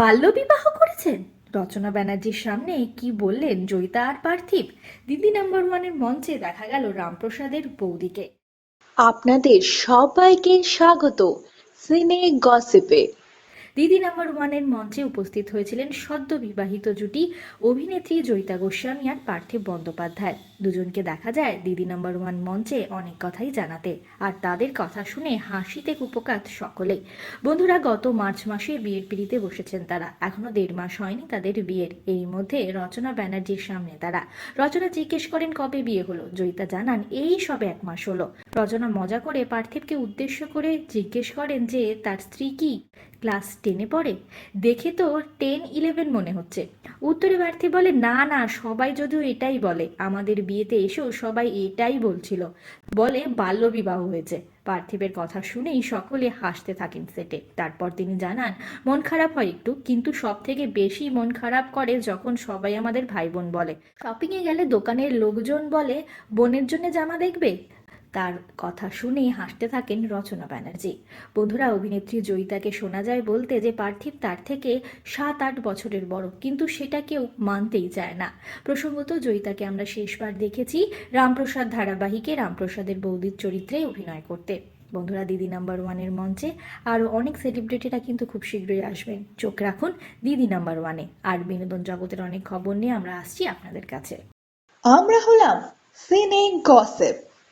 বাল্যবিবাহ করেছেন? রচনা ব্যানার্জির সামনে কি বললেন জয়িতা আর পার্থিব? দিদি নাম্বার ওয়ানের মঞ্চে দেখা গেল রামপ্রসাদের বৌদিকে। আপনাদের সবাইকে স্বাগত। সিনে গসিপে। দিদি নাম্বার ওয়ানের মঞ্চে উপস্থিত হয়েছিলেন সদ্য বিবাহিত জুটি অভিনেত্রী জয়িতা গোস্বামী আর পার্থিব বন্দ্যোপাধ্যায়। দুজনকে দেখা যায় দিদি নাম্বার ওয়ান মঞ্চে অনেক কথাই জানাতে আর তাদের কথা শুনে হাসিতে কুপকাত সকলে। বন্ধুরা, গত মার্চ মাসে বিয়ের পিড়িতে বসেছেন তারা। এখনও দেড় মাস হয়নি তাদের বিয়ের। এই মধ্যে রচনা ব্যানার্জির সামনে তারা। রচনা জিজ্ঞেস করেন, কবে বিয়ে হলো? জয়িতা জানান, এই সবে এক মাস হলো। রচনা মজা করে পার্থিবকে উদ্দেশ্য করে জিজ্ঞেস করেন যে, তার স্ত্রী কি? ক্লাস টেনে পড়ে? দেখে তো টেন ইলেভেন মনে হচ্ছে। উত্তরে প্রার্থী বলে, না না, সবাই যদিও এটাই বলে, আমাদের বিয়েতে এসেও সবাই এটাই বলছিল। বলে বাল্যবিবাহ হয়েছে। পার্থিবের কথা শুনেই সকলে হাসতে থাকেন সেটে। তারপর তিনি জানান, মন খারাপ হয় একটু, কিন্তু সব থেকে বেশি মন খারাপ করে যখন সবাই আমাদের ভাই বোন বলে। শপিংয়ে গেলে দোকানের লোকজন বলে, বোনের জন্য জামা দেখবে? তার কথা শুনেই হাসতে থাকেন রচনা ব্যানার্জি। বন্ধুরা, অভিনেত্রী জয়িতাকে শোনা যায় বলতে যে, পার্থিব তার থেকে সাত আট বছরের বড়, কিন্তু সেটা কেউ মানতেই চায় না। প্রসঙ্গত জয়িতাকে আমরা শেষবার দেখেছি রামপ্রসাদ ধারাবাহিকে, রামপ্রসাদের বৌদির চরিত্রে অভিনয় করতে। বন্ধুরা, দিদি নাম্বার ওয়ানের মঞ্চে আরও অনেক সেলিব্রিটিরা কিন্তু খুব শীঘ্রই আসবেন। চোখ রাখুন দিদি নাম্বার ওয়ানে। আর বিনোদন জগতের অনেক খবর নিয়ে আমরা আসছি আপনাদের কাছে। আমরা হলাম সিনে গসিপ